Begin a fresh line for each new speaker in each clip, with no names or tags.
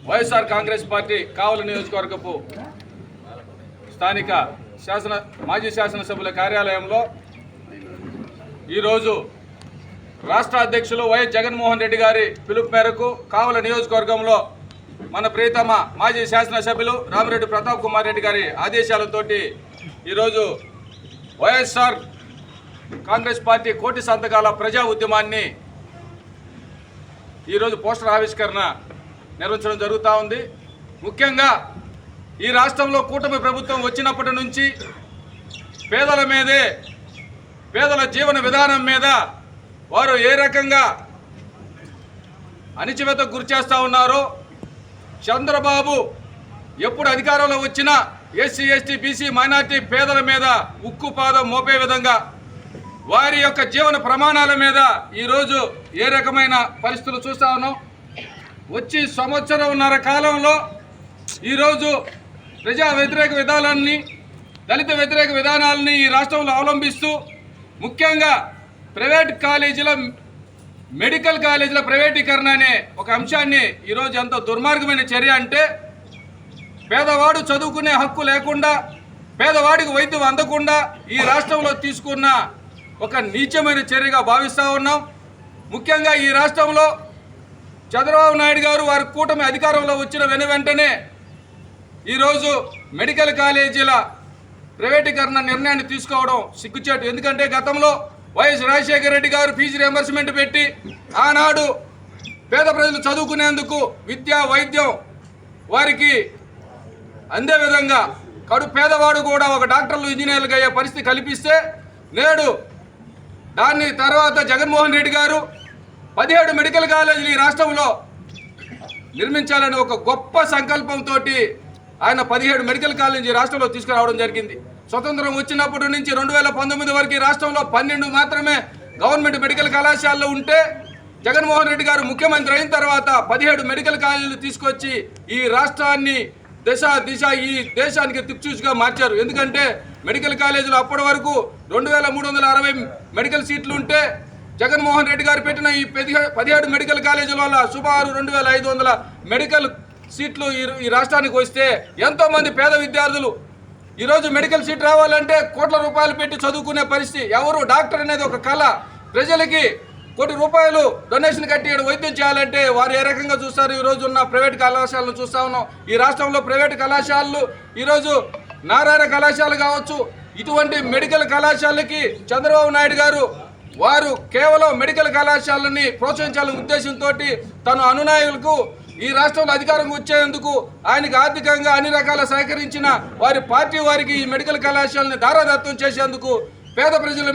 Y S R Congress party Kavali నియోజకవర్గపు స్థానిక శాసన మాజీ శాసనసభ్యుల కార్యాలయంలో ఈరోజు రాష్ట్ర అధ్యక్షులు వైఎస్ జగన్మోహన్ రెడ్డి గారి పిలుపు మేరకు కావల నియోజకవర్గంలో మన ప్రియతమ మాజీ శాసనసభ్యులు రామిరెడ్డి ప్రతాప్ కుమార్ రెడ్డి గారి ఆదేశాలతోటి ఈరోజు వైఎస్ఆర్ కాంగ్రెస్ పార్టీ కోటి సంతకాల ప్రజా ఉద్యమాన్ని ఈరోజు పోస్టర్ ఆవిష్కరణ నిర్వహించడం జరుగుతూ ఉంది. ముఖ్యంగా ఈ రాష్ట్రంలో కూటమి ప్రభుత్వం వచ్చినప్పటి నుంచి పేదల మీదే పేదల జీవన విధానం మీద వారు ఏ రకంగా అణిచివేతకు గురి చేస్తూ ఉన్నారో చంద్రబాబు ఎప్పుడు అధికారంలో వచ్చినా ఎస్సీ ఎస్టీ బీసీ మైనార్టీ పేదల మీద ఉక్కు పాదం మోపే విధంగా వారి యొక్క జీవన ప్రమాణాల మీద ఈరోజు ఏ రకమైన పరిస్థితులు చూస్తా ఉన్నాం. వచ్చి సంవత్సరంన్నర కాలంలో ఈరోజు ప్రజా వ్యతిరేక విధానాన్ని దళిత వ్యతిరేక విధానాలని ఈ రాష్ట్రంలో అవలంబిస్తూ ముఖ్యంగా ప్రైవేట్ కాలేజీల మెడికల్ కాలేజీల ప్రైవేటీకరణ అనే ఒక అంశాన్ని ఈరోజు ఎంతో దుర్మార్గమైన చర్య అంటే పేదవాడు చదువుకునే హక్కు లేకుండా పేదవాడికి వైద్యం అందకుండా ఈ రాష్ట్రంలో తీసుకున్న ఒక నీచమైన చర్యగా భావిస్తూ ఉన్నాం. ముఖ్యంగా ఈ రాష్ట్రంలో చంద్రబాబు నాయుడు గారు వారి కూటమి అధికారంలో వచ్చిన వెను వెంటనే ఈరోజు మెడికల్ కాలేజీల ప్రైవేటీకరణ నిర్ణయాన్ని తీసుకోవడం సిగ్గుచేటు. ఎందుకంటే గతంలో వైఎస్ రాజశేఖర రెడ్డి గారు ఫీజు రియంబర్స్మెంట్ పెట్టి ఆనాడు పేద ప్రజలు చదువుకునేందుకు విద్య వైద్యం వారికి అందే విధంగా కడు పేదవాడు కూడా ఒక డాక్టర్లు ఇంజనీర్లుగా అయ్యే పరిస్థితి కల్పిస్తే నేడు దాన్ని తర్వాత జగన్మోహన్ రెడ్డి గారు పదిహేడు మెడికల్ కాలేజీలు ఈ రాష్ట్రంలో నిర్మించాలని ఒక గొప్ప సంకల్పంతో ఆయన పదిహేడు మెడికల్ కాలేజీ రాష్ట్రంలో తీసుకురావడం జరిగింది. స్వతంత్రం వచ్చినప్పటి నుంచి రెండు వేల పంతొమ్మిది వరకు రాష్ట్రంలో పన్నెండు మాత్రమే గవర్నమెంట్ మెడికల్ కళాశాలలో ఉంటే జగన్మోహన్ రెడ్డి గారు ముఖ్యమంత్రి అయిన తర్వాత పదిహేడు మెడికల్ కాలేజీలు తీసుకొచ్చి ఈ రాష్ట్రాన్ని దశ దిశ ఈ దేశానికి దిక్చూచిగా మార్చారు. ఎందుకంటే మెడికల్ కాలేజీలు అప్పటి వరకు రెండు వేల మూడు వందల అరవై మెడికల్ సీట్లు ఉంటే జగన్మోహన్ రెడ్డి గారు పెట్టిన ఈ పదిహే- పదిహేడు మెడికల్ కాలేజీల వల్ల సుమారు రెండు వేల ఐదు వందల మెడికల్ సీట్లు ఈ ఈ రాష్ట్రానికి వస్తే ఎంతోమంది పేద విద్యార్థులు ఈరోజు మెడికల్ సీట్ రావాలంటే కోట్ల రూపాయలు పెట్టి చదువుకునే పరిస్థితి. ఎవరు? డాక్టర్ అనేది ఒక కళ. ప్రజలకి కోటి రూపాయలు డొనేషన్ కట్టి వైద్యం చేయాలంటే వారు ఏ రకంగా చూస్తారు? ఈరోజు ఉన్న ప్రైవేట్ కళాశాలను చూస్తా ఉన్నాం. ఈ రాష్ట్రంలో ప్రైవేట్ కళాశాలలు ఈరోజు నారాయణ కళాశాల కావచ్చు ఇటువంటి మెడికల్ కళాశాలకి చంద్రబాబు నాయుడు గారు వారు కేవలం మెడికల్ కళాశాలని ప్రోత్సహించాలనే ఉద్దేశంతో తన అనునాయులకు ఈ రాష్ట్రంలో అధికారం వచ్చేందుకు ఆయనకు ఆర్థికంగా అన్ని రకాల సహకరించిన వారి పార్టీ వారికి ఈ మెడికల్ కళాశాలని దారాదత్తం చేసేందుకు పేద ప్రజల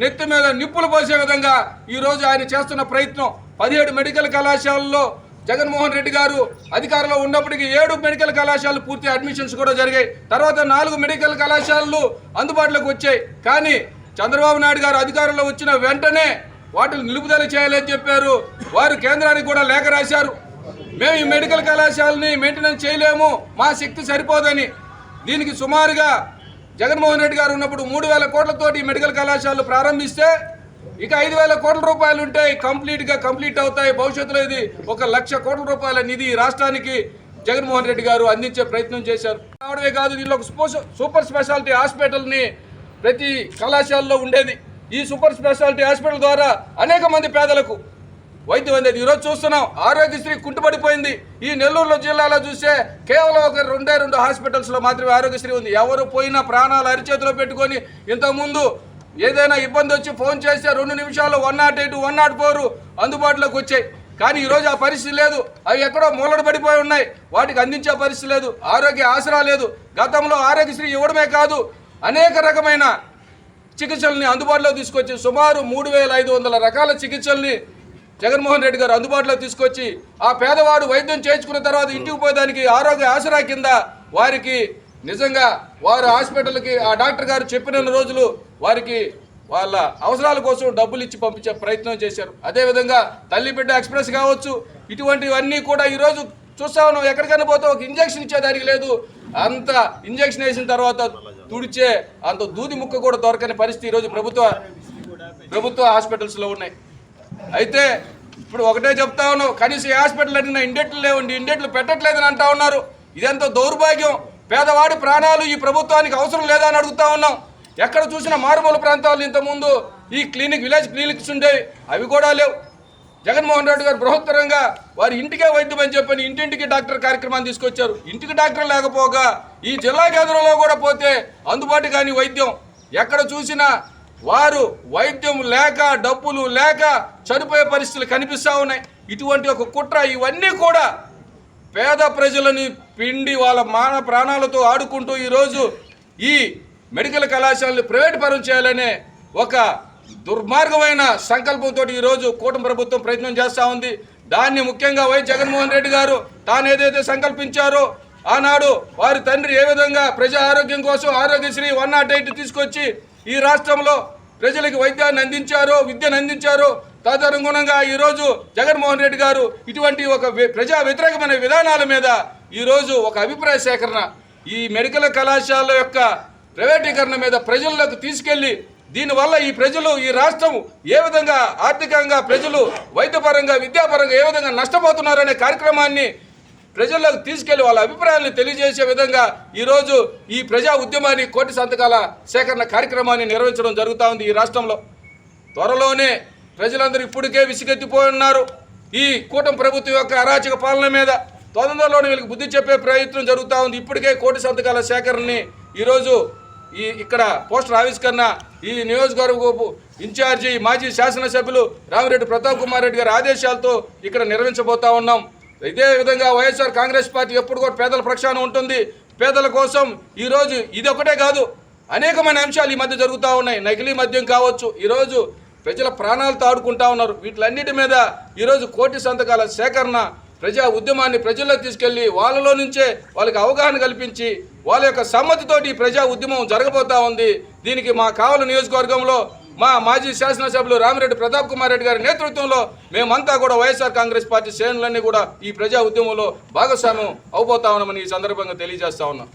నెత్తి మీద నిప్పులు పోసే విధంగా ఈరోజు ఆయన చేస్తున్న ప్రయత్నం. పదిహేడు మెడికల్ కళాశాలల్లో జగన్మోహన్ రెడ్డి గారు అధికారంలో ఉన్నప్పటికీ ఏడు మెడికల్ కళాశాలలు పూర్తి అడ్మిషన్స్ కూడా జరిగాయి. తర్వాత నాలుగు మెడికల్ కళాశాలలు అందుబాటులోకి వచ్చాయి. కానీ చంద్రబాబు నాయుడు గారు అధికారంలో వచ్చిన వెంటనే వాటిని నిలుపుదల చేయాలని చెప్పారు. వారు కేంద్రానికి కూడా లేఖ రాశారు. మేము ఈ మెడికల్ కళాశాలని మెయింటెనెన్స్ చేయలేము. మా శక్తి సరిపోదని. దీనికి సుమారుగా జగన్మోహన్ రెడ్డి గారు ఉన్నప్పుడు మూడు వేల కోట్లతోటి ఈ మెడికల్ కళాశాలలు ప్రారంభిస్తే ఇక ఐదు వేల కోట్ల రూపాయలు ఉంటాయి కంప్లీట్గా కంప్లీట్ అవుతాయి. భవిష్యత్తులో ఇది ఒక లక్ష కోట్ల రూపాయల నిధి రాష్ట్రానికి జగన్మోహన్ రెడ్డి గారు అందించే ప్రయత్నం చేశారు. కావడమే కాదు దీనిలో ఒక సూపర్ స్పెషాలిటీ హాస్పిటల్ని ప్రతి కళాశాలలో ఉండేది. ఈ సూపర్ స్పెషాలిటీ హాస్పిటల్ ద్వారా అనేక మంది పేదలకు వైద్యం అందేది ఈరోజు చూస్తున్నాం. ఆరోగ్యశ్రీ కుంటుపడిపోయింది. ఈ నెల్లూరులో జిల్లాలో చూస్తే కేవలం ఒక రెండే రెండు హాస్పిటల్స్లో మాత్రమే ఆరోగ్యశ్రీ ఉంది. ఎవరు పోయినా ప్రాణాలు అరిచేతిలో పెట్టుకొని ఇంతకుముందు ఏదైనా ఇబ్బంది వచ్చి ఫోన్ చేస్తే రెండు నిమిషాలు one nought eight one nought four అందుబాటులోకి వచ్చాయి. కానీ ఈరోజు ఆ పరిస్థితి లేదు. అవి ఎక్కడో మూలన పడిపోయి ఉన్నాయి. వాటికి అందించే పరిస్థితి లేదు. ఆరోగ్య ఆసరా లేదు. గతంలో ఆరోగ్యశ్రీ ఇవ్వడమే కాదు అనేక రకమైన చికిత్సల్ని అందుబాటులో తీసుకొచ్చి సుమారు మూడు వేల ఐదు వందల రకాల చికిత్సల్ని జగన్మోహన్ రెడ్డి గారు అందుబాటులో తీసుకొచ్చి ఆ పేదవాడు వైద్యం చేయించుకున్న తర్వాత ఇంటికి పోయేదానికి ఆరోగ్య ఆసరా కింద వారికి నిజంగా వారు హాస్పిటల్కి ఆ డాక్టర్ గారు చెప్పిన రోజులు వారికి వాళ్ళ అవసరాల కోసం డబ్బులు ఇచ్చి పంపించే ప్రయత్నం చేశారు. అదేవిధంగా తల్లి బిడ్డ ఎక్స్ప్రెస్ కావచ్చు ఇటువంటివన్నీ కూడా ఈరోజు చూస్తా ఉన్నాం. ఎక్కడికైనా పోతే ఒక ఇంజక్షన్ ఇచ్చేదానికి లేదు. అంత ఇంజక్షన్ వేసిన తర్వాత తుడిచే అంత దూది ముక్క కూడా దొరకని పరిస్థితి ఈరోజు ప్రభుత్వ ప్రభుత్వ హాస్పిటల్స్లో ఉన్నాయి. అయితే ఇప్పుడు ఒకటే చెప్తా ఉన్నావు కనీసం హాస్పిటల్ అడిగినా ఇండెట్లు లేవండి ఇండెట్లు పెట్టట్లేదని అంటా ఉన్నారు. ఇదెంతో దౌర్భాగ్యం. పేదవాడి ప్రాణాలు ఈ ప్రభుత్వానికి అవసరం లేదా అని అడుగుతా ఉన్నాం. ఎక్కడ చూసినా మారుమూల ప్రాంతాలు ఇంతకుముందు ఈ క్లినిక్ విలేజ్ క్లినిక్స్ ఉండేవి. అవి కూడా లేవు. జగన్మోహన్ రెడ్డి గారు బృహత్తరంగా వారి ఇంటికే వైద్యం అని చెప్పని ఇంటింటికి డాక్టర్ కార్యక్రమాన్ని తీసుకొచ్చారు. ఇంటికి డాక్టర్ లేకపోగా ఈ జిల్లా కేంద్రంలో కూడా పోతే అందుబాటు కాని వైద్యం ఎక్కడ చూసినా వారు వైద్యం లేక డబ్బులు లేక చనిపోయే పరిస్థితులు కనిపిస్తూ ఉన్నాయి. ఇటువంటి ఒక కుట్ర ఇవన్నీ కూడా పేద ప్రజలని పిండి వాళ్ళ మాన ప్రాణాలతో ఆడుకుంటూ ఈరోజు ఈ మెడికల్ కళాశాలని ప్రైవేట్ పరం చేయాలనే ఒక దుర్మార్గమైన సంకల్పంతో ఈరోజు కూటమి ప్రభుత్వం ప్రయత్నం చేస్తూ ఉంది. దాన్ని ముఖ్యంగా వై జగన్మోహన్ రెడ్డి గారు తాను ఏదైతే సంకల్పించారో ఆనాడు వారి తండ్రి ఏ విధంగా ప్రజా ఆరోగ్యం కోసం ఆరోగ్యశ్రీ వన్ నాట్ ఎయిట్ తీసుకొచ్చి ఈ రాష్ట్రంలో ప్రజలకు వైద్యాన్ని అందించారో విద్యను అందించారో. తదనుగుణంగా ఈరోజు జగన్మోహన్ రెడ్డి గారు ఇటువంటి ఒక ప్రజా వ్యతిరేకమైన విధానాల మీద ఈరోజు ఒక అభిప్రాయ సేకరణ. ఈ మెడికల్ కళాశాల యొక్క ప్రైవేటీకరణ మీద ప్రజల్లోకి తీసుకెళ్ళి దీనివల్ల ఈ ప్రజలు ఈ రాష్ట్రం ఏ విధంగా ఆర్థికంగా ప్రజలు వైద్యపరంగా విద్యాపరంగా ఏ విధంగా నష్టపోతున్నారనే కార్యక్రమాన్ని ప్రజల్లోకి తీసుకెళ్ళి వాళ్ళ అభిప్రాయాలను తెలియజేసే విధంగా ఈరోజు ఈ ప్రజా ఉద్యమాన్ని కోటి సంతకాల సేకరణ కార్యక్రమాన్ని నిర్వహించడం జరుగుతూ ఉంది ఈ రాష్ట్రంలో. త్వరలోనే ప్రజలందరూ ఇప్పటికే విసిగెత్తిపోయి ఉన్నారు ఈ కూటమి ప్రభుత్వం యొక్క అరాచక పాలన మీద తొందరలోనే వీళ్ళకి బుద్ధి చెప్పే ప్రయత్నం జరుగుతూ ఉంది ఇప్పటికే కోటి సంతకాల సేకరణని ఈరోజు ఈ ఇక్కడ పోస్టర్ ఆవిష్కరణ ఈ నియోజకవర్గపు ఇన్ఛార్జి మాజీ శాసనసభ్యులు రామిరెడ్డి ప్రతాప్ కుమార్ రెడ్డి గారి ఆదేశాలతో ఇక్కడ నిర్వహించబోతా ఉన్నాం. ఇదే విధంగా వైఎస్ఆర్ కాంగ్రెస్ పార్టీ ఎప్పుడు కూడా పేదల ప్రక్షాళన ఉంటుంది. పేదల కోసం ఈరోజు ఇది ఒకటే కాదు అనేకమైన అంశాలు ఈ మధ్య జరుగుతూ ఉన్నాయి. నకిలీ మద్యం కావచ్చు ఈరోజు ప్రజల ప్రాణాలతో ఆడుకుంటా ఉన్నారు. వీటిలన్నిటి మీద ఈరోజు కోటి సంతకాల సేకరణ ప్రజా ఉద్యమాన్ని ప్రజల్లో తీసుకెళ్ళి వాళ్ళలో నుంచే వాళ్ళకి అవగాహన కల్పించి వాళ్ళ యొక్క సమ్మతితోటి ప్రజా ఉద్యమం జరగబోతా ఉంది. దీనికి మా కావల నియోజకవర్గంలో మా మాజీ శాసనసభ్యులు రామిరెడ్డి ప్రతాప్ కుమార్ రెడ్డి గారి నేతృత్వంలో మేమంతా కూడా వైఎస్ఆర్ కాంగ్రెస్ పార్టీ శ్రేణులన్నీ కూడా ఈ ప్రజా ఉద్యమంలో భాగస్వామ్యం అవబోతా ఉన్నామని ఈ సందర్భంగా తెలియజేస్తా ఉన్నాం.